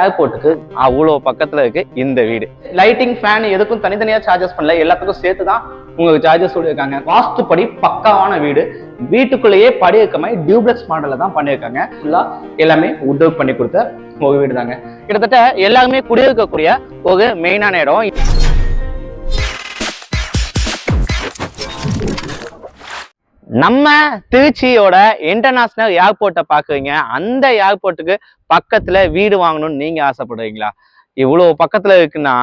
ஏர்போர்ட்டுக்கு அவ்வளோ பக்கத்துல இருக்கு இந்த வீடு. லைட்டிங் ஃபேன் எதுக்கும் தனித்தனியா சார்ஜஸ் பண்ணல. எல்லாத்துக்கும் சேர்த்து தான் உங்களுக்கு சார்ஜஸ் சொல்லியிருக்காங்க படி பக்காவான வீடு. வீட்டுக்குள்ளேயே படி இருக்க மாதிரி டியூப்ளெக்ஸ் மாடல்ல தான் பண்ணியிருக்காங்க. ஃபுல்லா எல்லாமே உட் ஒர்க் பண்ணி கொடுத்த ஒரு வீடு தாங்க கிட்டத்தட்ட எல்லாருமே குடியிருக்கக்கூடிய ஒரு மெயினான இடம். நம்ம திருச்சியோட இன்டர்நேஷனல் ஏர்போர்ட்டை பார்க்குறீங்க. அந்த ஏர்போர்ட்டுக்கு பக்கத்தில் வீடு வாங்கணும்னு நீங்கள் ஆசைப்படுறீங்களா? இவ்வளோ பக்கத்தில் இருக்குன்னா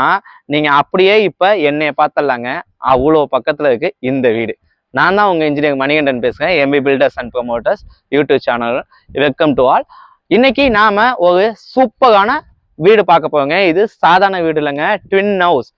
நீங்கள் அப்படியே இப்போ என்னைய பார்த்தலாங்க அவ்வளோ பக்கத்தில் இருக்கு இந்த வீடு. நான் தான் உங்கள் இன்ஜினியர் மணிகண்டன் பேசுகிறேன் MP builders and promoters YouTube channel. Welcome to all இன்னைக்கு நாம் ஒரு சூப்பரான வீடு பார்க்க போவோங்க இது சாதாரண வீடு இல்லைங்க. ட்வின் ஹவுஸ்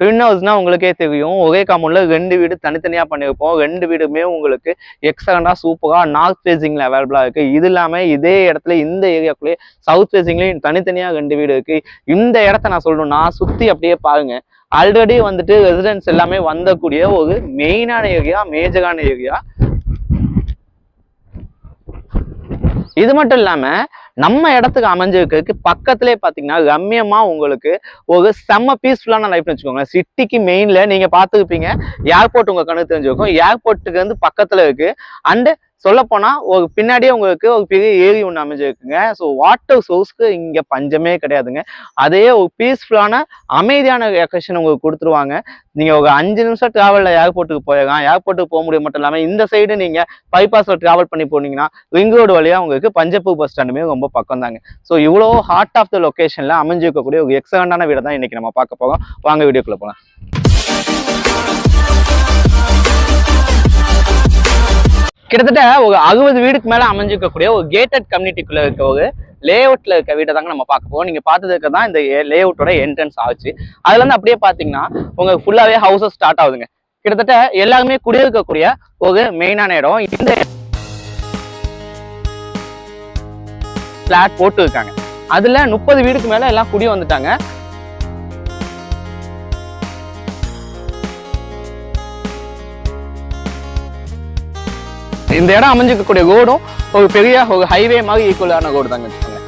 ட்வின் ஹவுஸ்னா உங்களுக்கே தெரியும். ஒரே காம்பவுண்ட்ல ரெண்டு வீடு தனித்தனியாக பண்ணியிருப்போம். ரெண்டு வீடுமே உங்களுக்கு எக்ஸலண்டா சூப்பராக நார்த் ஃபேஸிங்கில் அவைலபிளாக இருக்குது இது இல்லாமல் இதே இடத்துல இந்த ஏரியாக்குள்ளேயே சவுத் ஃபேஸிங்லேயும் தனித்தனியாக ரெண்டு வீடு இருக்குது இந்த இடத்த நான் சொல்லணும்னா சுற்றி அப்படியே பாருங்கள் ஆல்ரெடி வந்துட்டு ரெசிடென்ஸ் எல்லாமே வந்தக்கூடிய ஒரு மெயினான ஏரியா மேஜரான ஏரியா இது மட்டும் இல்லாமல் நம்ம இடத்துக்கு அமைஞ்சிருக்கிறதுக்கு பக்கத்துலேயே பார்த்தீங்கன்னா ரம்யமாக உங்களுக்கு ஒரு செம்ம பீஸ்ஃபுல்லான லைஃப்னு வச்சுக்கோங்க. சிட்டிக்கு மெயினில் நீங்கள் பார்த்துருப்பீங்க. ஏர்போர்ட் உங்கள் கணக்கு தெரிஞ்சிருக்கும். ஏர்போர்ட்டுக்கு வந்து பக்கத்தில் இருக்குது அண்டு சொல்லப்போனால் ஒரு பின்னாடியே உங்களுக்கு ஒரு பெரிய ஏரி ஒன்று அமைஞ்சிருக்குங்க. ஸோ வாட்டர் சோர்ஸ்க்கு இங்கே பஞ்சமே கிடையாதுங்க. அதே ஒரு பீஸ்ஃபுல்லான அமைதியான லொக்கேஷன் உங்களுக்கு கொடுத்துருவாங்க. நீங்கள் ஒரு அஞ்சு நிமிஷம் ட்ராவலில் ஏர்போர்ட்டுக்கு போயிடலாம் ஏர்போர்ட்டுக்கு போக முடியும் மட்டும் இல்லாமல் இந்த சைடு நீங்கள் பைபாஸில் ட்ராவல் பண்ணி போனீங்கன்னா ரிங் ரோடு வழியாக உங்களுக்கு பஞ்சப்பூர் பஸ் ஸ்டாண்டுமே ரொம்ப பக்கம் தாங்க. ஸோ இவ்வளோ ஹார்ட் ஆஃப் த லொக்கேஷனில் அமைஞ்சிருக்கக்கூடிய ஒரு எக்ஸலண்டான வீடை தான் இன்றைக்கி நம்ம பார்க்க போகிறோம் வாங்க வீடியோக்குள்ளே போகலாம் கிட்டத்தட்ட ஒரு அறுபது வீடுக்கு மேல அமைஞ்சிருக்கக்கூடிய ஒரு கேட்டட் கம்யூனிட்டிக்குள்ள இருக்க ஒரு லே அவுட்ல இருக்க வீட்டை தாங்க நம்ம பார்க்க போவோம் நீங்க பார்த்ததுக்கு தான் இந்த லே அவுட்டோட என்ட்ரன்ஸ் ஆச்சு. அதுல இருந்து அப்படியே பாத்தீங்கன்னா உங்களுக்கு ஃபுல்லாவே ஹவுசஸ் ஸ்டார்ட் ஆகுதுங்க. கிட்டத்தட்ட எல்லாருமே குடியிருக்கக்கூடிய ஒரு மெயினான இடம். இந்த பிளாட் போட்டு இருக்காங்க அதுல முப்பது வீடுக்கு மேல எல்லாம் குடி வந்துட்டாங்க. இந்த இடம் அமைஞ்சிக்கக்கூடிய கோடும் ஒரு பெரிய ஒரு ஹைவே மாதிரி ஈக்குவலான கோடு தாங்க வச்சுக்கோங்க.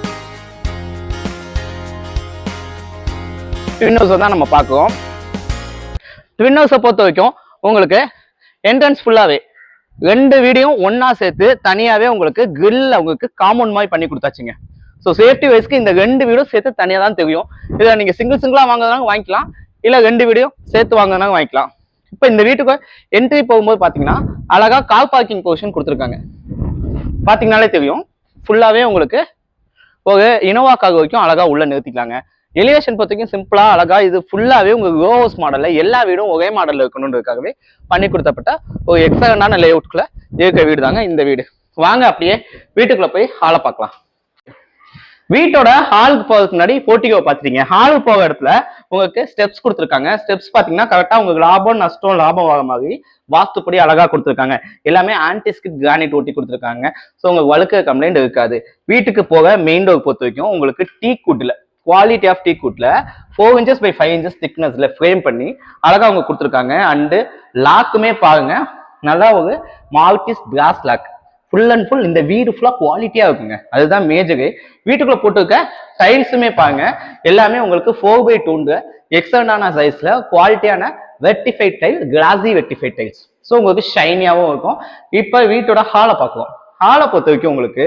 ட்வின் ஹவுஸை தான் நம்ம பார்க்குறோம். ட்வின் ஹவுஸை பொறுத்த வரைக்கும் உங்களுக்கு என்ட்ரன்ஸ் ஃபுல்லாகவே ரெண்டு வீடியும் ஒன்றா சேர்த்து தனியாகவே உங்களுக்கு கிரில் உங்களுக்கு காம்பவுண்ட் மாதிரி பண்ணி கொடுத்தாச்சுங்க. ஸோ சேஃப்டி வைஸ்க்கு இந்த ரெண்டு வீடும் சேர்த்து தனியாக தான் தெரியும். இதில் நீங்கள் சிங்கிள் சிங்கிளாக வாங்குறதுனாலும் வாங்கிக்கலாம். இல்லை ரெண்டு வீடியும் சேர்த்து வாங்குறதுனாலும் வாங்கிக்கலாம். இப்போ இந்த வீட்டுக்கு என்ட்ரி போகும்போது பார்த்தீங்கன்னா அழகாக கால் பார்க்கிங் பொசிஷன் கொடுத்துருக்காங்க. பார்த்தீங்கனாலே தெரியும். ஃபுல்லாகவே உங்களுக்கு ஒரு இனோவா கார் வரைக்கும் அழகாக உள்ளே நிறுத்திக்கலாங்க. எலிவேஷன் பொறுத்தவரைக்கும் சிம்பிளாக அழகாக இது ஃபுல்லாகவே உங்கள் ரோ ஹவுஸ் மாடலில் எல்லா வீடும் ஒரே மாடலில் இருக்கணுன்றதுக்காகவே பண்ணி கொடுத்தப்பட்ட ஒரு எக்ஸலண்டான லே அவுட்குள்ள இருக்க வீடு தாங்க இந்த வீடு. வாங்க அப்படியே வீட்டுக்குள்ளே போய் ஆளை பார்க்கலாம். வீட்டோட ஹாலுக்கு போகிறதுக்கு முன்னாடி போட்டிகோ பார்த்துட்டீங்க. ஹாலுக்கு போகிற இடத்துல உங்களுக்கு ஸ்டெப்ஸ் கொடுத்துருக்காங்க. ஸ்டெப்ஸ் பார்த்தீங்கன்னா கரெக்டாக உங்களுக்கு லாபம் நஷ்டம் லாபம் வர மாதிரி வாஸ்துப்படி அழகா கொடுத்துருக்காங்க. எல்லாமே ஆன்டிஸ்கிட் கிரானைட் ஒட்டி கொடுத்துருக்காங்க. ஸோ உங்களுக்கு வழுக்க கம்ப்ளைண்ட் இருக்காது. வீட்டுக்கு போக மெயின் டோர் பொறுத்த வரைக்கும் உங்களுக்கு டீ கூட்டில் குவாலிட்டி ஆஃப் டீ கூட்டில் four inches by five inches திக்னஸில் frame பண்ணி அழகாக அவங்க கொடுத்துருக்காங்க. அண்டு லாக்குமே பாருங்க. நல்லா ஒரு Maltese glass lock full and full இந்த வீடு ஃபுல்லாக குவாலிட்டியாக இருக்குங்க. அதுதான் மேஜரு வீட்டுக்குள்ளே போட்டுருக்க டைல்ஸுமே பாருங்க. எல்லாமே உங்களுக்கு ஃபோர் பை டூண்டு எக்ஸலண்டான சைஸில் குவாலிட்டியான vitrified tile classy vitrified tiles so உங்களுக்கு ஷைனியாகவும் இருக்கும். இப்போ வீட்டோட ஹாலை பார்க்குவோம் ஹாலை பொறுத்த வரைக்கும் உங்களுக்கு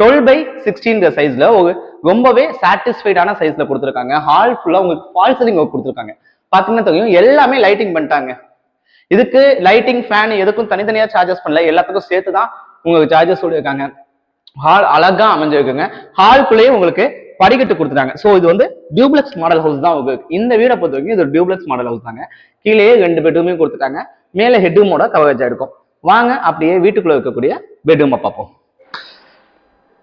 டுவெல் பை சிக்ஸ்டீன் சைஸில் ஒரு ரொம்பவே சாட்டிஸ்ஃபைடான சைஸில் கொடுத்துருக்காங்க. ஹால் ஃபுல்லாக உங்களுக்கு ஃபால் சீலிங் ஒர்க் கொடுத்துருக்காங்க. பார்த்தீங்கன்னா தெரியும் எல்லாமே லைட்டிங் பண்ணிட்டாங்க. இதுக்கு லைட்டிங் ஃபேன் எதுக்கும் தனித்தனியாக சார்ஜஸ் பண்ணல. எல்லாத்துக்கும் சேர்த்து தான் உங்களுக்கு சார்ஜஸ் சொல்லியிருக்காங்க ஹால் அழகா அமைஞ்சிருக்குங்க. ஹால்குள்ளேயே உங்களுக்கு படிக்கட்டு கொடுத்துட்டாங்க. ஸோ இது வந்து டியூப்ளெக்ஸ் மாடல் ஹவுஸ் தான் உங்களுக்கு. இந்த வீடை பொறுத்த வரைக்கும் இது டியூப்ளெக்ஸ் மாடல் ஹவுஸ் தாங்க. கீழேயே ரெண்டு பெட்ரூமே கொடுத்துட்டாங்க. மேலே ஹெட்ரூமோட கவரேஜ் இருக்கும். வாங்க அப்படியே வீட்டுக்குள்ள இருக்கக்கூடிய பெட்ரூமை பார்ப்போம்.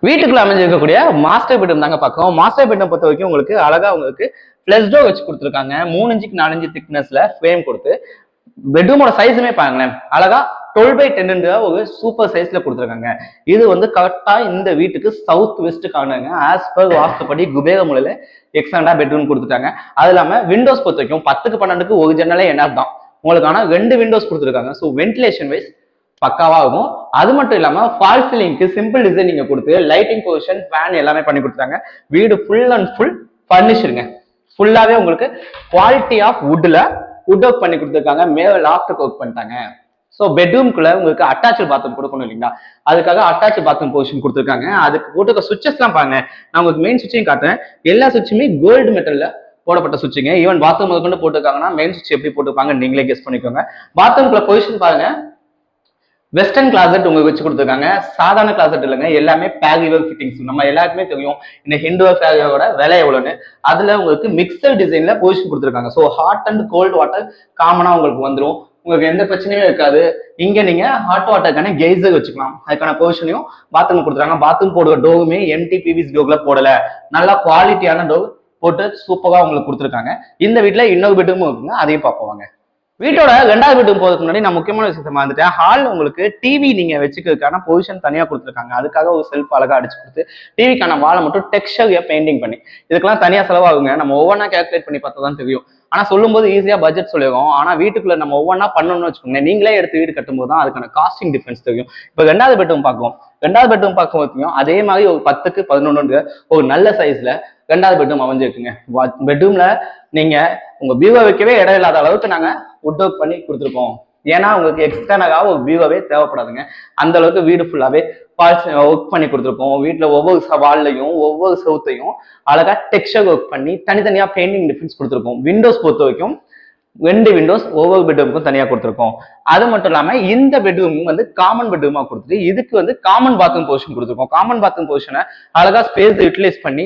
வீட்டுக்குள்ள அமைஞ்சிருக்கக்கூடிய மாஸ்டர் பெட்ரூம் தாங்க பார்க்கணும் மாஸ்டர் பெட்ரூம் பொறுத்த வரைக்கும் உங்களுக்கு அழகா உங்களுக்கு பிளஸ் டோ வச்சு கொடுத்துருக்காங்க. மூணு இன்ச்சுக்கு நாலஞ்சு திக்னஸ்ல ஃப்ரேம் கொடுத்து. பெட்ரூமோட சைஸுமே பாருங்களேன். அழகா டுவெல் பை டென்ன்ற ஒரு சூப்பர் சைஸ்ல கொடுத்துருக்காங்க. இது வந்து கரெக்டா இந்த வீட்டுக்கு சவுத் வெஸ்ட் காணுங்க ஆஸ் பர் வாஸ்துப்படி குபேர முறையில எக்ஸாண்டா பெட்ரூம் கொடுத்துட்டாங்க. அது இல்லாம விண்டோஸ் பொறுத்த வரைக்கும் பத்துக்கு பன்னெண்டுக்கு ஒரு ஜன்னலே என்ன தான் உங்களுக்கு ரெண்டு விண்டோஸ் கொடுத்துருக்காங்க. ஸோ வென்டிலேஷன் வைஸ் பக்காவா இருக்கும். அது மட்டும் இல்லாம ஃபால் சீலிங்க்கு சிம்பிள் டிசைனிங்க கொடுத்து லைட்டிங் பொசிஷன் ஃபேன் எல்லாமே பண்ணி கொடுத்தாங்க வீடு ஃபுல் அண்ட் ஃபுல் ஃபர்னிஷருங்க ஃபுல்லாவே உங்களுக்கு குவாலிட்டி ஆஃப் வுட்ல வுட் ஒர்க் பண்ணி கொடுத்துருக்காங்க. மேல லாஃப்ட் ஒர்க் பண்ணிட்டாங்க. ஸோ பெட்ரூம்குள்ள உங்களுக்கு அட்டாச்சு பாத்ரூம் கொடுக்கணும் இல்லைங்களா? அதுக்காக அட்டாச் பாத்ரூம் பொசிஷன் கொடுத்துருக்காங்க. அதுக்கு போட்டுக்க சுவிச்சஸ்லாம் பாருங்க. நான் உங்களுக்கு மெயின் சுவிட்சையும் காட்டுறேன். எல்லா சுவிட்சுமே கோல்டு மெட்டல்ல போடப்பட்ட சுவிட்சுங்க ஈவன் பாத்ரூம் முதற்கொண்டு போட்டுருக்காங்கன்னா மெயின் சுவிட்ச் எப்படி போட்டுருப்பாங்க நீங்களே கெஸ் பண்ணிக்கோங்க. பாத்ரூம்குள்ள பொசிஷன் பாருங்க. வெஸ்டர்ன் கிளாசட் உங்களுக்கு வச்சு கொடுத்துருக்காங்க. சாதாரண கிளாசட் இல்லைங்க. எல்லாமே பேகிவர் ஃபிட்டிங்ஸ் நம்ம எல்லாருக்குமே தெரியும். இந்த ஹிண்டுவர் பேகிவரோட விலை எவ்வளோன்னு அதில் உங்களுக்கு மிக்சர் டிசைனில் பொசிஷன் கொடுத்துருக்காங்க. So hot and cold water காமனாக உங்களுக்கு வந்துடும் உங்களுக்கு எந்த பிரச்சனையும் இருக்காது. இங்க நீங்க ஹாட் வாட்டருக்கான கெய்சர் வச்சுக்கலாம். அதுக்கான பொசிஷனையும் பாத்ரூம் கொடுத்துருக்காங்க. பாத்ரூம் போடுற டோகுமே எம்டி பிவிஸ் டோக்ல போடல. நல்லா குவாலிட்டியான டோக் போட்டு சூப்பராக உங்களுக்கு கொடுத்துருக்காங்க. இந்த வீட்டில் இன்னொரு பெட்ரூமும் இருக்குங்க. அதையும் பார்ப்போங்க வீட்டோட ரெண்டாவது வீட்டுக்கு போகிறதுக்கு முன்னாடி நான் முக்கியமான விஷயத்தை மறந்துட்டேன். ஹால் உங்களுக்கு டிவி நீங்கள் வச்சுக்கிறதுக்கான பொசிஷன் தனியாக கொடுத்துருக்காங்க. அதுக்காக ஒரு செல்ஃப் அழகாக அடிச்சு கொடுத்து டிவிக்கான வாழை மட்டும் டெக்ஸ்டர் பெயிண்டிங் பண்ணி. இதுக்கெல்லாம் தனியாக செலவாகுங்க. நம்ம ஒவ்வொன்றா கேல்குலேட் பண்ணி பார்த்தா தான் தெரியும். ஆனா சொல்லும்போது ஈஸியா பட்ஜெட் சொல்லிடுவோம் ஆனா வீட்டுக்குள்ள நம்ம ஒவ்வொன்றா பண்ணணும்னு வச்சுக்கோங்க நீங்களே எடுத்து வீடு கட்டும்போது தான் அதுக்கான காஸ்டிங் டிஃபரன்ஸ் தெரியும். இப்போ ரெண்டாவது பெட்ரூம் பார்க்கும் ரெண்டாவது பெட்ரூம் பார்க்கும் போதையும் அதே மாதிரி ஒரு பத்துக்கு பதினொன்று ஒரு நல்ல சைஸ்ல ரெண்டாவது பெட்ரூம் அமைஞ்சிருக்குங்க. பெட்ரூம்ல நீங்க உங்க வியூவை வைக்கவே இடம் இல்லாத அளவுக்கு நாங்க வுட் ஒர்க் பண்ணி கொடுத்துருக்கோம். ஏன்னா உங்களுக்கு எக்ஸ்டர்னலாக ஒரு வியூவே தேவைப்படாதுங்க. அந்த அளவுக்கு வீடு ஃபுல்லாவே ஒர்க் பண்ணி கொடுத்துருக்கோம் வீட்டில் ஒவ்வொரு வால்லையும் ஒவ்வொரு செவுத்தையும் அழகாக டெக்ஸ்டர் ஒர்க் பண்ணி தனித்தனியாக பெயிண்டிங் டிஃபரன்ஸ் கொடுத்துருக்கோம் விண்டோஸ் பொறுத்த வரைக்கும் ரெண்டு விண்டோஸ் ஒவ்வொரு பெட்ரூமுக்கும் தனியாக கொடுத்துருக்கோம். அது மட்டும் இல்லாமல் இந்த பெட்ரூமும் வந்து காமன் பெட்ரூமாக கொடுத்துட்டு இதுக்கு வந்து காமன் பாத்ரூம் பொசிஷன் கொடுத்துருக்கோம். காமன் பாத்ரூம் பொசிஷனை அழகாக ஸ்பேஸ் யூட்டிலைஸ் பண்ணி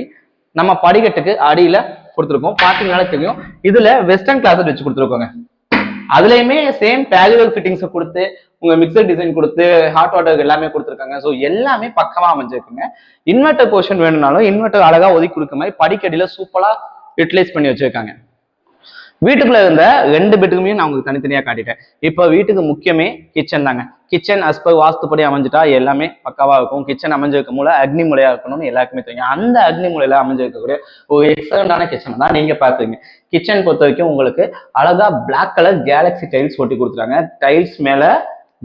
நம்ம படிக்கட்டுக்கு அடியில் கொடுத்துருக்கோம். பாத்தீங்கன்னாலே தெரியும். இதில் வெஸ்டர்ன் கிளாஸட் வச்சு கொடுத்துருக்கோங்க. அதுலயுமே சேம் பேஜுவல் ஃபிட்டிங்ஸ் கொடுத்து உங்க மிக்சர் டிசைன் கொடுத்து ஹாட் வாட்டர் எல்லாமே கொடுத்துருக்காங்க. ஸோ எல்லாமே பக்கமா அமைஞ்சிருக்குங்க. இன்வெர்டர் போர்ஷன் வேணும்னாலும் இன்வெர்டர் அழகா ஒதுக்கி கொடுக்க மாதிரி படிக்கடியில சூப்பரா யூட்டிலைஸ் பண்ணி வச்சிருக்காங்க. வீட்டுக்குள்ள இருந்த ரெண்டு பெட்ரூமையும் நான் உங்களுக்கு தனித்தனியா காட்டிட்டேன். இப்போ வீட்டுக்கு முக்கியமே கிச்சன் தாங்க. கிச்சன் அஸ்பர் வாஸ்துப்படி அமைஞ்சிட்டா எல்லாமே பக்காவா இருக்கும். கிச்சன் அமைஞ்சிருக்க மூல அக்னி முறையா இருக்கணும்னு எல்லாருக்குமே தெரியும். அந்த அக்னி முறையில அமைஞ்சிருக்கக்கூடிய ஒரு எக்ஸலண்டான கிச்சன் தான் நீங்க பாக்குறீங்க கிச்சன் பொறுத்த வரைக்கும் உங்களுக்கு அழகா பிளாக் கலர் கேலக்ஸி டைல்ஸ் ஒட்டி கொடுத்துருக்காங்க டைல்ஸ் மேல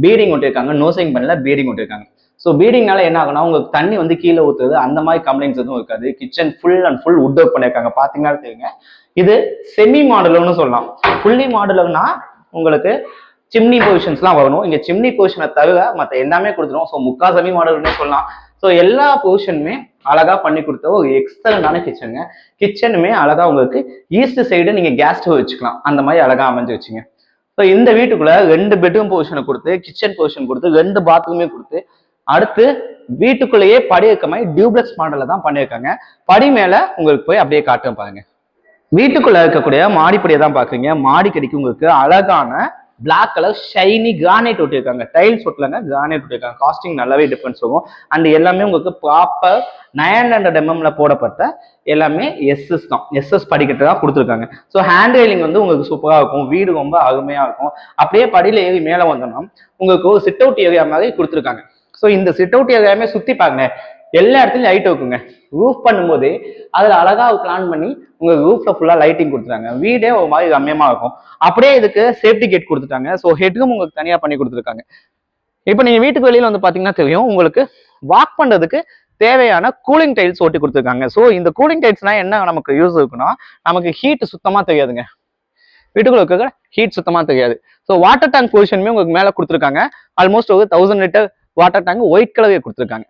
பீடிங் ஒட்டியிருக்காங்க. நோசிங் பண்ணல பீடிங் ஒட்டியிருக்காங்க. ஸோ பீடிங்னால என்ன ஆகும்னா உங்களுக்கு தண்ணி வந்து கீழே ஊற்றுறது அந்த மாதிரி கம்ப்ளைண்ட்ஸ் எதுவும் இருக்காது. Kitchen full and full wood work பண்ணியிருக்காங்க. பார்த்தீங்கன்னா தெரியுங்க. இது செமி மாடலர்னு சொல்லலாம். ஃபுல்லி மாடலர்னா உங்களுக்கு சிம்னி பொசிஷன்ஸ்லாம் வரணும். இங்கே சிம்னி பொசிஷனை தவிர மற்ற எல்லாமே கொடுத்துரும் ஸோ முக்கா செமி மாடல்னே சொல்லலாம். ஸோ எல்லா பொசிஷனுமே அழகாக பண்ணி கொடுத்த ஒரு எக்ஸலண்டான கிச்சனுங்க கிச்சனுமே அழகாக உங்களுக்கு ஈஸ்ட் சைடு நீங்கள் கேஸ் ஸ்டவ் வச்சுக்கலாம். அந்த மாதிரி அழகாக அமைஞ்சு வச்சுங்க. ஸோ இந்த வீட்டுக்குள்ள ரெண்டு பெட்ரூம் பொசிஷனை கொடுத்து கிச்சன் பொசிஷன் கொடுத்து ரெண்டு பாத்ரூமே கொடுத்து அடுத்து வீட்டுக்குள்ளேயே படி இருக்க மாதிரி டியூப்ளெக்ஸ் மாடலில் தான் பண்ணியிருக்காங்க. படி மேலே உங்களுக்கு போய் அப்படியே காட்டும் பாருங்க. வீட்டுக்குள்ள இருக்கக்கூடிய மாடிப்படியை தான் பாக்குறீங்க மாடிக்கடிக்கு உங்களுக்கு அழகான பிளாக் கலர் ஷைனி கிரானைட் ஒட்டியிருக்காங்க. டைல்ஸ் ஒட்டலங்க கிரானைட் ஒட்டியிருக்காங்க. காஸ்டிங் நல்லாவே டிஃபரன்ஸ் ஆகும் அண்ட் எல்லாமே உங்களுக்கு ப்ராப்பர் நைன் ஹண்ட்ரட் எம்எம்ல போடப்பட்ட எல்லாமே எஸ்எஸ் தான். எஸ்எஸ் படிக்கட்டு தான் கொடுத்துருக்காங்க. ஸோ ஹேண்ட் ரெயிலிங் வந்து உங்களுக்கு சூப்பராக இருக்கும். வீடு ரொம்ப அருமையாக இருக்கும். அப்படியே படியில் ஏறி மேலே வந்தோம்னா உங்களுக்கு ஒரு சிட் அவுட் ஏரியா மாதிரி கொடுத்துருக்காங்க. ஸோ இந்த சிட் அவுட் ஏரியாமே சுற்றி பாருங்க. எல்லா இடத்துலையும் லைட் வைக்குங்க. ரூஃப் பண்ணும்போது அதில் அழகாக பிளான் பண்ணி உங்கள் ரூஃப்ல ஃபுல்லாக லைட்டிங் கொடுத்துட்டாங்க. வீடே ஒரு மாதிரி ரம்யமா இருக்கும். அப்படியே இதுக்கு சேஃப்டி கேட் கொடுத்துட்டாங்க. ஸோ ஹெட்டுக்கும் உங்களுக்கு தனியாக பண்ணி கொடுத்துருக்காங்க. இப்போ நீங்கள் வீட்டுக்கு வெளியில் வந்து பார்த்தீங்கன்னா தெரியும் உங்களுக்கு வாக் பண்ணுறதுக்கு தேவையான கூலிங் டைல்ஸ் ஓட்டி கொடுத்துருக்காங்க. ஸோ இந்த கூலிங் டைல்ஸ்னால் என்ன நமக்கு யூஸ் இருக்குன்னா நமக்கு ஹீட் சுத்தமாக தெரியாதுங்க. வீட்டுக்குள்ள இருக்க ஹீட் சுத்தமாக தெரியாது. ஸோ வாட்டர் டேங்க் பொசிஷனுமே உங்களுக்கு மேலே கொடுத்துருக்காங்க. ஆல்மோஸ்ட் ஒரு thousand litre water tank white கலரே கொடுத்துருக்காங்க.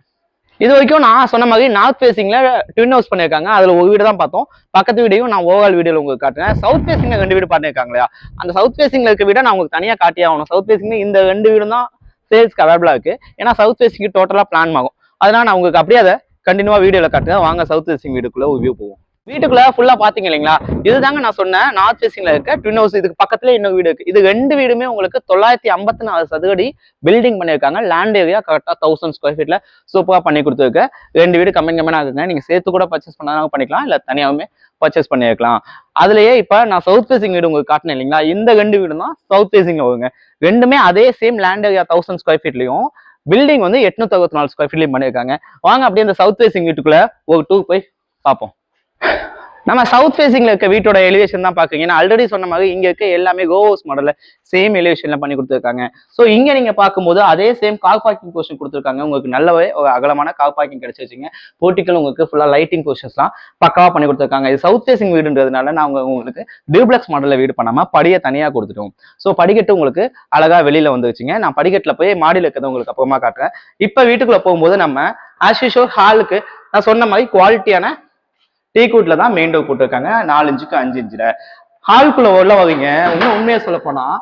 இது வரைக்கும் நான் சொன்ன மாதிரி நார்த் ஃபேசிங்ல ட்வின் ஹவுஸ் பண்ணியிருக்காங்க. அதில் ஒரு வீடு தான் பார்த்தோம். பக்கத்து வீடையும் நான் ஓவரால் வீடியோவில் உங்களுக்கு காட்டுறேன். சவுத் ஃபேசிங்ல ரெண்டு வீடு பண்ணியிருக்காங்க இல்லையா அந்த சவுத் ஃபேசிங்ல இருக்க வீடை நான் உங்களுக்கு தனியாக காட்டியே ஆகணும். சவுத் ஃபேசிங்ல இந்த ரெண்டு வீடும் தான் சேல்ஸ்க்கு அவைலபிளாக இருக்கு. ஏன்னா சவுத் ஃபேசிங் டோட்டலாக பிளான் ஆகும். அதனால நான் உங்களுக்கு அப்படியே அதை கண்டினியூவாக வீடியோவில் காட்டுறேன். வாங்க சவுத் ஃபேசிங் வீடுக்குள்ளே ஒரு வியூ போவோம். வீட்டுக்குள்ள ஃபுல்லா பாத்தீங்க இல்லைங்களா? இதுதாங்க நான் சொன்னேன் நார்த் ஃபேசிங்ல இருக்க ட்வின் ஹவுஸ் இதுக்கு பக்கத்துல இன்னொரு வீடு இருக்கு. இது ரெண்டு வீடுமே உங்களுக்கு தொள்ளாயிரத்தி ஐம்பத்தி நாலு சதுரடி பில்டிங் பண்ணியிருக்காங்க. லேண்ட் ஏரியா கரெக்டா தௌசண்ட் ஸ்கொயர் ஃபீட்ல சூப்பரா பண்ணி கொடுத்துருக்கு. ரெண்டு வீடு கம்மி கம்மியாக ஆகுங்க நீங்க சேர்த்து கூட பர்ச்சேஸ் பண்ணாலும் பண்ணிக்கலாம் இல்ல தனியாகவுமே பர்ச்சேஸ் பண்ணியிருக்கலாம். அதுலயே இப்ப நான் சவுத் ஃபேசிங் வீடு உங்களுக்கு காட்டினேன் இல்லைங்களா? இந்த ரெண்டு வீடு தான் சவுத் ஃபேசிங்ல வருங்க. ரெண்டுமே அதே same land area thousand square ஃபீட்லயும் building வந்து எட்நூத்தி அறுபத்தி நாலு ஸ்கொயர் ஃபீட்லயும் பண்ணியிருக்காங்க. வாங்க அப்படியே இந்த சவுத் ஃபேசிங் வீட்டுக்குள்ள ஒரு டூ போய் பார்ப்போம் நம்ம சவுத் ஃபேசிங்ல இருக்க வீட்டோட எலிவேஷன் தான் பாக்குறீங்க ஏன்னா ஆல்ரெடி சொன்ன மாதிரி இங்கே இருக்க எல்லாமே கோ ஹவுஸ் சேம் எலிவேஷனில் பண்ணி கொடுத்துருக்காங்க. ஸோ இங்கே நீங்கள் பார்க்கும்போது அதே சேம் கார் பார்க்கிங் போர்ஷன் கொடுத்துருக்காங்க. உங்களுக்கு நல்லவே ஒரு அகலமான கார் பார்க்கிங் கிடச்சி வச்சுங்க போர்ட்டிக்கல் உங்களுக்கு ஃபுல்லாக லைட்டிங் போர்ஷன்ஸ்லாம் பக்காவாக பண்ணி கொடுத்துருக்காங்க. இது சவுத் ஃபேசிங் வீடுன்றதுனால நான் உங்க- உங்களுக்கு டியூப்ளெக்ஸ் மாடலில் வீடு பண்ணாமல் படியை தனியாக கொடுத்துட்டோம். ஸோ படிக்கட்டு உங்களுக்கு அழகாக வெளியில் வந்துருச்சுங்க. நான் படிக்கட்டில் போய் மாடியில் இருக்கிறத உங்களுக்கு அப்புறமா காட்டுறேன். இப்போ வீட்டுக்குள்ளே போகும்போது நம்ம ஆஸ் யூஷுவல் ஹாலுக்கு நான் சொன்ன மாதிரி குவாலிட்டியான டீ கூட்டில் தான் மெயின் டோர் கூட்டிருக்காங்க நாலு இன்ச்சுக்கு அஞ்சு இன்ச்சில் ஹாலுக்குள்ள உள்ள வரீங்க இன்னும் உண்மையாக சொல்ல போனால்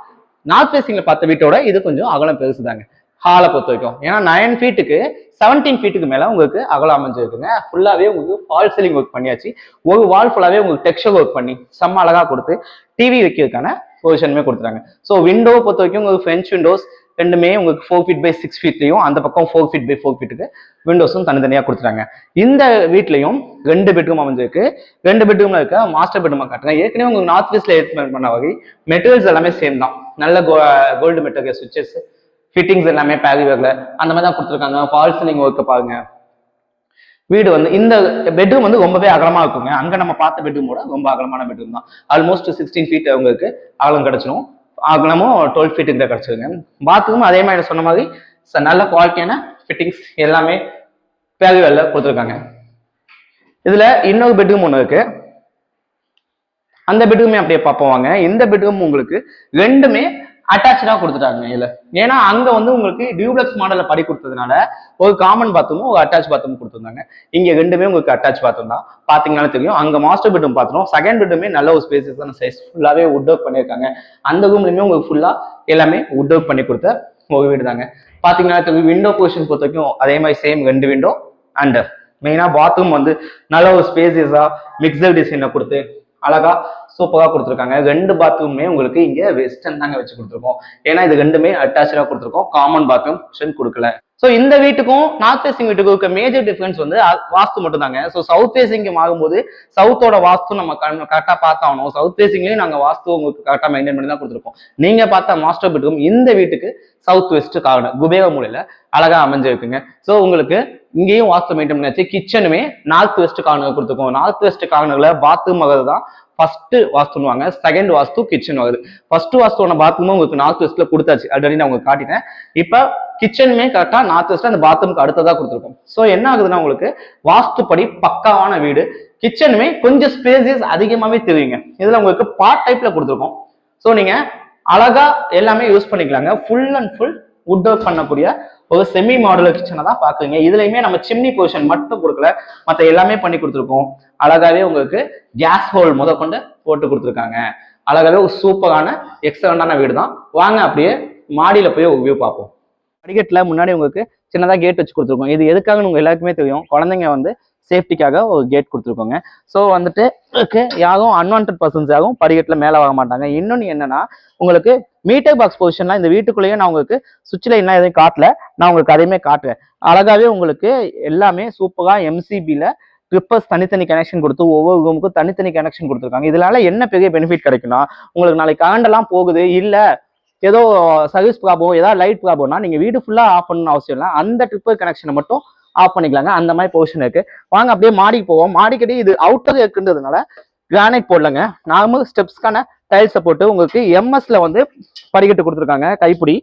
நார்த் ஃபேசிங்ல பார்த்த வீட்டோட இது கொஞ்சம் அகலம் பெருசுதாங்க. ஹாலை பொறுத்த வரைக்கும். ஏன்னா நைன் ஃபீட்டுக்கு செவன்டீன் ஃபீட்டுக்கு மேலே உங்களுக்கு அகலம் அமைஞ்சிருக்குங்க. ஃபுல்லாகவே உங்களுக்கு ஃபால் சீலிங் ஒர்க் பண்ணியாச்சு. ஒரு வால் ஃபுல்லாகவே உங்களுக்கு டெக்ஸ்டர் ஒர்க் பண்ணி செம்ம அழகாக கொடுத்து டிவி வைக்கிறதுக்கான பொசிஷனுமே கொடுத்துறாங்க ஸோ விண்டோ பொறுத்த வரைக்கும் உங்களுக்கு ஃப்ரெஞ்ச் விண்டோஸ் ரெண்டுமே உங்களுக்கு ஃபோர் ஃபீட் பை சிக்ஸ் ஃபீட்லையும் அந்த பக்கம் ஃபோர் ஃபீட் பை ஃபோர் ஃபீட்டுக்கு விண்டோஸும் தனித்தனியாக கொடுத்துட்டாங்க. இந்த வீட்லையும் ரெண்டு பெட்ரூம் அமைஞ்சிருக்கு. ரெண்டு பெட்ரூம்ல இருக்க மாஸ்டர் பெட்ரூமா காட்டுறேன். ஏற்கனவே உங்களுக்கு நார்த் வெஸ்ட்ல ஏற்பாடு பண்ண வகை மெட்டீரியல்ஸ் எல்லாமே சேம் தான். நல்ல கோல்டு மெட்டீரியல் சுவிச்சஸ் ஃபிட்டிங்ஸ் எல்லாமே பேரி வேர்ல அந்த மாதிரி தான் கொடுத்துருக்காங்க. ஃபால்ஸ் சீலிங் ஒர்க்கை பாருங்க. வீடு வந்து இந்த பெட்ரூம் வந்து ரொம்பவே அகலமா இருக்குங்க. அங்க நம்ம பார்த்த பெட்ரூமோட ரொம்ப அகலமான பெட்ரூம் தான். ஆல்மோஸ்ட் சிக்ஸ்டீன் ஃபீட் உங்களுக்கு அகலம் கிடைச்சிடும் அகலமும் டுவெல் ஃபீட் கிட்ட கிடைச்சிருங்க பாத்ரூம் அதே மாதிரி சொன்ன மாதிரி ச- நல்ல குவாலிட்டியான ஃபிட்டிங்ஸ் எல்லாமே பேரி கொடுத்துருக்காங்க. இதுல இன்னொரு பெட்ரூம் ஒன்று இருக்கு. அந்த பெட்ரூமே அப்படியே பார்ப்போம் வாங்க. இந்த பெட்ரூம் உங்களுக்கு ரெண்டுமே அட்டாச்சா கொடுத்துட்டாங்க இதுல. ஏன்னா அங்க வந்து உங்களுக்கு டியூப்ளெக்ஸ் மாடல்ல படி கொடுத்ததுனால ஒரு காமன் பாத்ரூமும் ஒரு அட்டாச் பாத்ரூம் கொடுத்துருந்தாங்க. இங்க ரெண்டுமே உங்களுக்கு அட்டாச் பாத்ரூம் தான். பாத்தீங்கன்னா தெரியும். அங்க மாஸ்டர் பெட்ரூம் பாத்ரூம் செகண்ட் பெட்ரூமே நல்ல ஒரு ஸ்பேசஸான சைஸ் ஃபுல்லாவே வுட் ஒர்க் பண்ணியிருக்காங்க. அந்த ரூம்லயுமே உங்களுக்கு ஃபுல்லா எல்லாமே வுட் ஒர்க் பண்ணி கொடுத்த ஒரு வீடு தாங்க. பாத்தீங்கன்னா தெரியும் விண்டோ பொசிஷன் பொறுத்த வரைக்கும் அதே மாதிரி சேம் ரெண்டு விண்டோ அண்ட் மெயினா பாத்ரூம் வந்து நல்ல ஒரு ஸ்பேசியஸா மிக்சர் டிசைனை கொடுத்து அழகா சூப்பராக கொடுத்துருக்காங்க. ரெண்டு பாத்ரூமே உங்களுக்கு இங்கே வெஸ்டர்ன் தாங்க வச்சு கொடுத்துருக்கோம். ஏன்னா இது ரெண்டுமே அட்டாச்சாக கொடுத்துருக்கோம். காமன் பாத்ரூம் சென் கொடுக்கல. ஸோ இந்த வீட்டுக்கும் நார்த் ஃபேசிங் வீட்டுக்கும் இருக்க மேஜர் டிஃபரன்ஸ் வந்து வாஸ்து மட்டும் தாங்க ஸோ சவுத் ஃபேசிங் ஆகும்போது சவுத்தோட வாஸ்து நம்ம கரெக்டாக பார்த்தாகணும். சவுத் ஃபேசிங்லேயும் நாங்கள் வாஸ்து உங்களுக்கு கரெக்டாக மெயின்டைன் பண்ணி தான் கொடுத்துருக்கோம். நீங்கள் பார்த்த மாஸ்டர் பெட்ரூம் இந்த வீட்டுக்கு சவுத் வெஸ்ட் கார்னர் குபேக மூலையில் அழகாக அமைஞ்சிருக்குங்க ஸோ உங்களுக்கு இங்கேயும் வாஸ்து மெயின்டைன் பண்ணியாச்சு கிச்சனுமே நார்த் வெஸ்ட் கார்னர் கொடுத்துருக்கோம். நார்த் வெஸ்ட் கார்னர்ல பாத்ரூம் வகை தான் ஃபர்ஸ்ட் வாஸ்துன்னுவாங்க செகண்ட் வாஸ்து கிச்சன் வருது ஃபர்ஸ்ட் வாஸ்துவான பாத்ரூமும் உங்களுக்கு நார்த் வெஸ்ட்ல கொடுத்தாச்சு. ஆல்ரெடி நான் உங்களுக்கு காட்டினேன் இப்போ கிச்சனுமே கரெக்டாக நார்த் வெஸ்ட் அந்த பாத்ரூம்க்கு அடுத்ததாக கொடுத்துருக்கோம். ஸோ என்ன ஆகுதுன்னா உங்களுக்கு வாஸ்துப்படி பக்காவான வீடு. கிச்சனுமே கொஞ்சம் ஸ்பேசஸ் அதிகமாகவே தெரியுங்க. இதில் உங்களுக்கு பார்ட் டைப்ல கொடுத்துருக்கோம். ஸோ நீங்கள் அழகா எல்லாமே யூஸ் பண்ணிக்கலாங்க. Full and full wood work பண்ணக்கூடிய ஒரு செமி மாடல் கிச்சனை தான் பாக்குறீங்க இதுலயுமே நம்ம சிம்னி பொசிஷன் மட்டும் கொடுக்கல. மத்த எல்லாமே பண்ணி கொடுத்துருக்கோம். அழகாவே உங்களுக்கு கேஸ் ஹோல் முத கொண்டு போட்டு கொடுத்துருக்காங்க. அழகாவே ஒரு சூப்பரான எக்ஸலண்டான வீடு தான். வாங்க அப்படியே மாடியில போய் ஒரு வியூ பார்ப்போம். படிக்கட்டில் முன்னாடி உங்களுக்கு சின்னதாக கேட் வச்சு கொடுத்துருக்கோம். இது எதுக்காகன்னு உங்க எல்லாருக்குமே தெரியும். குழந்தைங்க வந்து சேஃப்டிக்காக ஒரு கேட் கொடுத்துருக்கோங்க. ஸோ வந்துட்டு யாரும் அன்வான்ட் பர்சன்ஸ் யாரும் படிக்கட்டில் மேலே வர மாட்டாங்க. இன்னொன்று என்னன்னா உங்களுக்கு மீட்டர் பாக்ஸ் பொசிஷன்லாம் இந்த வீட்டுக்குள்ளேயே நான் உங்களுக்கு சுவிட்ச் லைன்லாம் எதுவும் காட்டல. நான் உங்களுக்கு அதையுமே காட்டுறேன். அழகாகவே உங்களுக்கு எல்லாமே சூப்பராக எம்சிபியில் ட்ரிப்பர்ஸ் தனித்தனி கனெக்ஷன் கொடுத்து ஒவ்வொரு ரூமுக்கும் தனித்தனி கனெக்ஷன் கொடுத்துருக்காங்க. இதனால என்ன பெரிய பெனிஃபிட் கிடைக்கும்னா உங்களுக்கு நாளைக்கு கரண்டெல்லாம் போகுது இல்லை ஏதோ சர்வீஸ் ப்ராப்ளம் ஏதாவது லைட் ப்ராப்ளம்னா நீங்கள் வீடு ஃபுல்லாக ஆஃப் பண்ணணும் அவசியம் இல்லை. அந்த ட்ரிப்பர் கனெக்ஷனை மட்டும் ஆஃப் பண்ணிக்கலாங்க. அந்த மாதிரி பொசிஷன் இருக்கு. வாங்க அப்படியே மாடிக்கு போவோம். மாடிக்கடி இது அவுட்டர் இருக்குன்றதுனால கிரானைட் போடலங்க. நார்மல் ஸ்டெப்ஸ்க்கான டைல்ஸை போட்டு உங்களுக்கு எம்எஸ்ல வந்து படிக்கட்டு கொடுத்துருக்காங்க கைப்பிடி.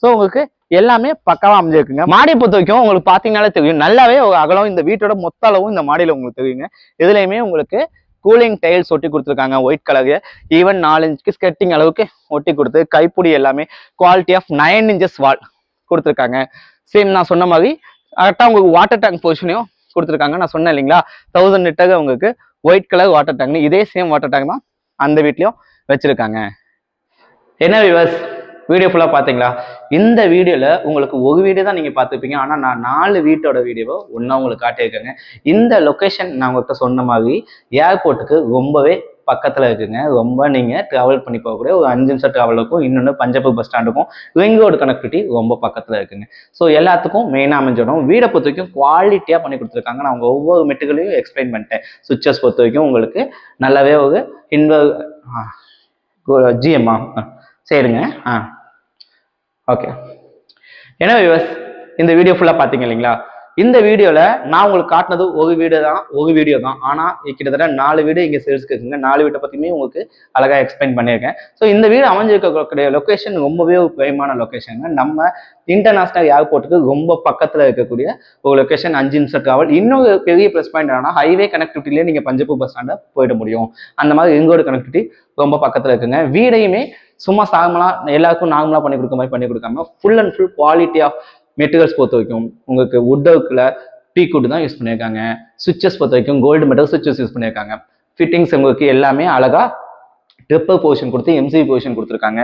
ஸோ உங்களுக்கு எல்லாமே பக்காவாக அமைஞ்சிருக்குங்க. மாடி பொறுத்த வரைக்கும் உங்களுக்கு பார்த்தீங்கனாலே தெரியும். நல்லாவே அகலம் இந்த வீட்டோட மொத்த அளவும் இந்த மாடியில் உங்களுக்கு தெரியுங்க. இதுலையுமே உங்களுக்கு கூலிங் டைல்ஸ் ஒட்டி கொடுத்துருக்காங்க ஒயிட் கலரு ஈவன் நாலு இன்ச்சுக்கு ஸ்கெட்டிங் அளவுக்கு ஒட்டி கொடுத்து கைப்பிடி எல்லாமே quality of nine inches wall கொடுத்துருக்காங்க. சேம் நான் சொன்ன மாதிரி கரெக்டாக உங்களுக்கு வாட்டர் டேங்க் பொசிஷனையும் கொடுத்துருக்காங்க. நான் சொன்னேன் இல்லைங்களா? தௌசண்ட் லிட்டருக்கு உங்களுக்கு ஒயிட் கலர் வாட்டர் டேங்க் இதே சேம் வாட்டர் டேங்க் தான் அந்த வீட்லேயும் வச்சுருக்காங்க. என்ன விவர்ஸ் வீடியோ ஃபுல்லாக பார்த்தீங்களா இந்த வீடியோவில் உங்களுக்கு ஒரு வீடியோ தான் நீங்கள் பார்த்துருப்பீங்க. ஆனால் நான் நாலு வீட்டோட வீடியோவை ஒன்றா உங்களுக்கு காட்டியிருக்கேங்க. இந்த லொக்கேஷன் நான் உங்கள்கிட்ட சொன்ன மாதிரி ஏர்போர்ட்டுக்கு ரொம்பவே பக்கத்தில் இருக்குங்க. ரொம்ப நீங்கள் ட்ராவல் பண்ணி போகக்கூடிய ஒரு அஞ்சு நிமிஷம் ட்ராவலுக்கும் இன்னொன்று பஞ்சப்பூர் பஸ் ஸ்டாண்டுக்கும் ரிங் ரோடு கனெக்டிவிட்டி ரொம்ப பக்கத்தில் இருக்குங்க. ஸோ எல்லாத்துக்கும் மெயினாக அமைஞ்சிடும் வீடை பொறுத்த வரைக்கும் குவாலிட்டியாக பண்ணி கொடுத்துருக்காங்க. நான் அவங்க ஒவ்வொரு மெட்டுகளையும் எக்ஸ்பிளைன் பண்ணிட்டேன். சுவிச்சஸ் பொறுத்த வரைக்கும் உங்களுக்கு நல்லாவே ஒரு இன்வர் ஜிஎம்மா சரிங்க. ஆ. ஓகே ஏன்னா விவஸ் இந்த வீடியோ ஃபுல்லாக பார்த்தீங்க இல்லைங்களா? இந்த வீடியோல நான் உங்களுக்கு காட்டினது ஒரு வீடியோ தான் ஒரு வீடியோ தான். ஆனா கிட்டத்தட்ட நாலு வீடியோ இங்க சேல்ஸ்க்கு இருக்குங்க. நாலு வீட்டை பத்தியுமே உங்களுக்கு அழகா எக்ஸ்பிளைன் பண்ணியிருக்கேன். ஸோ இந்த வீடு அமைஞ்சிருக்கக்கூடிய லொக்கேஷன் ரொம்பவே ஒரு பிரயமான லொக்கேஷனுங்க நம்ம இன்டர்நேஷனல் ஏர்போர்ட்டுக்கு ரொம்ப பக்கத்துல இருக்கக்கூடிய ஒரு லொகேஷன் அஞ்சு நிமிஷம் டிராவல் இன்னொரு பெரிய ப்ளஸ் பாயிண்ட் என்னன்னா ஹைவே கனெக்டிவிட்டிலே நீங்க பஞ்சப்பூர் பஸ் ஸ்டாண்டை போயிட முடியும். அந்த மாதிரி எங்கோட கனெக்டிவிட்டி ரொம்ப பக்கத்துல இருக்குங்க. வீடையுமே சும்மா சாகமலா எல்லாருக்கும் நார்மலா பண்ணி கொடுக்க மாதிரி பண்ணி கொடுக்காம full and full quality of materials பொறுத்த வரைக்கும் உங்களுக்கு வுட் ஒர்க்கில் டீ குட் தான் யூஸ் பண்ணியிருக்காங்க. சுவிச்சஸ் பொறுத்த வரைக்கும் கோல்டு மெட்டல் சுவிச்சஸ் யூஸ் பண்ணியிருக்காங்க. ஃபிட்டிங்ஸ் உங்களுக்கு எல்லாமே அழகாக ட்ரிப்பர் போர்ஷன் கொடுத்து எம்சி போர்ஷன் கொடுத்துருக்காங்க.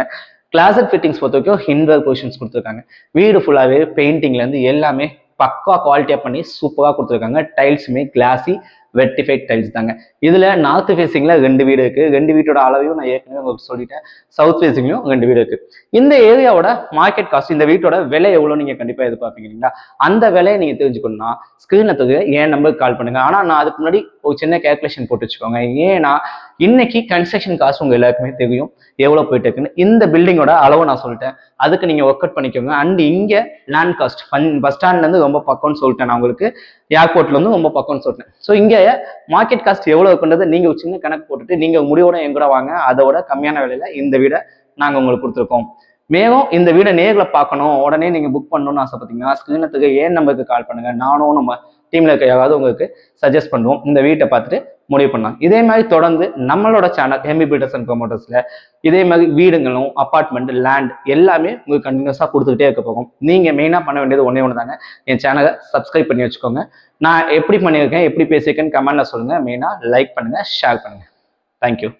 கிளாசட் ஃபிட்டிங்ஸ் பொறுத்த வரைக்கும் ஹின்வர் போர்ஷன்ஸ் கொடுத்துருக்காங்க. வீடு ஃபுல்லாகவே பெயிண்டிங்லேருந்து எல்லாமே பக்கா குவாலிட்டியாக பண்ணி சூப்பராக கொடுத்துருக்காங்க. டைல்ஸுமே கிளாஸி வெர்டிஃபைட் டைல்ஸ் தாங்க. இதில் நார்த் ஃபேஸிங்கில் ரெண்டு வீடு இருக்குது ரெண்டு வீட்டோட அளவையும் நான் ஏற்கனவே உங்களுக்கு சொல்லிட்டேன். சவுத் ஃபேஸிங்லையும் ரெண்டு வீடு இருக்குது இந்த ஏரியாவோட மார்க்கெட் காஸ்ட் இந்த வீட்டோட விலை எவ்வளோ நீங்கள் கண்டிப்பாக எதிர்பார்ப்பீங்க இல்லைங்களா? அந்த விலையை நீங்கள் தெரிஞ்சுக்கணும்னா ஸ்க்ரீனை தவிர ஏன் நம்பருக்கு கால் பண்ணுங்க? ஆனால் நான் அதுக்கு முன்னாடி ஒரு சின்ன கேல்குலேஷன் போட்டு வச்சுக்கோங்க. ஏன்னா இன்னைக்கு கன்ஸ்ட்ரக்ஷன் காஸ்ட் உங்கள் எல்லாருக்குமே தெரியும். எவ்வளோ போயிட்டு இருக்குன்னு. இந்த பில்டிங்கோட அளவு நான் சொல்லிட்டேன். அதுக்கு நீங்கள் ஒர்க் அவுட் பண்ணிக்கோங்க. அண்ட் இங்கே லேண்ட் காஸ்ட் பஸ் ஸ்டாண்ட்லேருந்து ரொம்ப பக்கம்னு சொல்லிட்டேன் நான் உங்களுக்கு. ஏர்போர்ட்லேருந்து ரொம்ப பக்கம்னு சொல்லிட்டேன். ஸோ இங்கே மார்க்கெட் காஸ்ட் எவ்வளவு கொண்டது? நீங்கள் ஒரு சின்ன கணக்கு போட்டுட்டு நீங்கள் முடிவோட எங்கூட வாங்க. அதோட கம்மியான விலையில இந்த வீடை நாங்கள் உங்களுக்கு கொடுத்துருக்கோம். மேலும் இந்த வீடை நேரில் பார்க்கணும். உடனே நீங்கள் புக் பண்ணணும்னு ஆசைப்பட்டீங்கன்னா ஸ்க்ரீனத்துக்கு ஏன் நம்பருக்கு கால் பண்ணுங்க? நானும் நம்ம டீமில் இருக்க யாராவது உங்களுக்கு சஜஸ்ட் பண்ணுவோம் இந்த வீட்டை பார்த்துட்டு முடிவு பண்ணலாம். இதே மாதிரி தொடர்ந்து நம்மளோட சேனல் எம்பி பீட்டர்ஸ் அண்ட் ப்ரொமோட்டர்ஸில் இதே மாதிரி வீடுங்களும் அப்பார்ட்மெண்ட் லேண்ட் எல்லாமே உங்களுக்கு கண்டினியூஸாக கொடுத்துக்கிட்டே இருக்க போகும். நீங்கள் மெயினாக பண்ண வேண்டியது ஒன்றே ஒன்று தாங்க என் சேனலை சப்ஸ்கிரைப் பண்ணி வச்சுக்கோங்க. நான் எப்படி பண்ணியிருக்கேன் எப்படி பேசியிருக்கேன்னு கமெண்ட்டில் சொல்லுங்கள் மெயினாக லைக் பண்ணுங்கள் ஷேர் பண்ணுங்கள் தேங்க்யூ